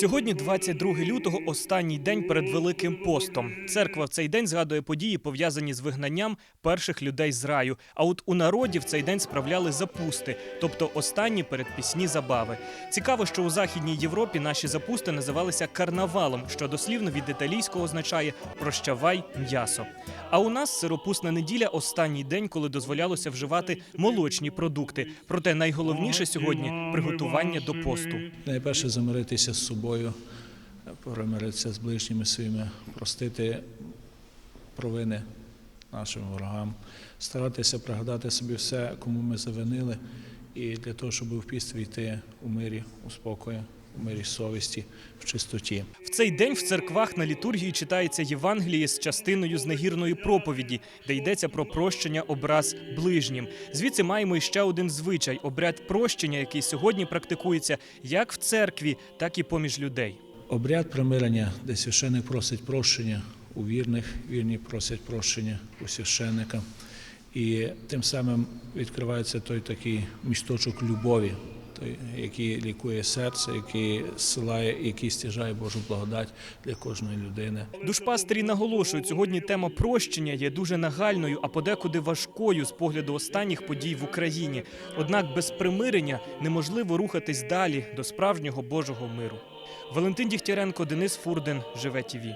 Сьогодні, 22 лютого, останній день перед Великим постом. Церква в цей день згадує події, пов'язані з вигнанням перших людей з раю. А от у народі в цей день справляли запусти, тобто останні передпісні забави. Цікаво, що у Західній Європі наші запусти називалися карнавалом, що дослівно від італійського означає прощавай м'ясо. А у нас сиропусна неділя останній день, коли дозволялося вживати молочні продукти. Проте найголовніше сьогодні приготування до посту. Найперше замиритися з собою, примиритися з ближніми своїми, простити провини нашим ворогам, старатися пригадати собі все, кому ми завинили, і для того, щоб в піст війти у мирі, у спокої, мирі совісті, в чистоті. В цей день в церквах на літургії читається Євангеліє з частиною з негірної проповіді, де йдеться про прощення образ ближнім. Звідси маємо іще один звичай обряд прощення, який сьогодні практикується як в церкві, так і поміж людей. Обряд примирення, де священик просить прощення у вірних, вірні просять прощення у священника. І тим самим відкривається той такий місточок любові, той, який лікує серце, який силає, який стяжає Божу благодать для кожної людини. Душпастері наголошують, сьогодні тема прощення є дуже нагальною, а подекуди важкою з погляду останніх подій в Україні. Однак без примирення неможливо рухатись далі до справжнього Божого миру. Валентин Дігтяренко, Денис Фурден, Живе ТІВІ.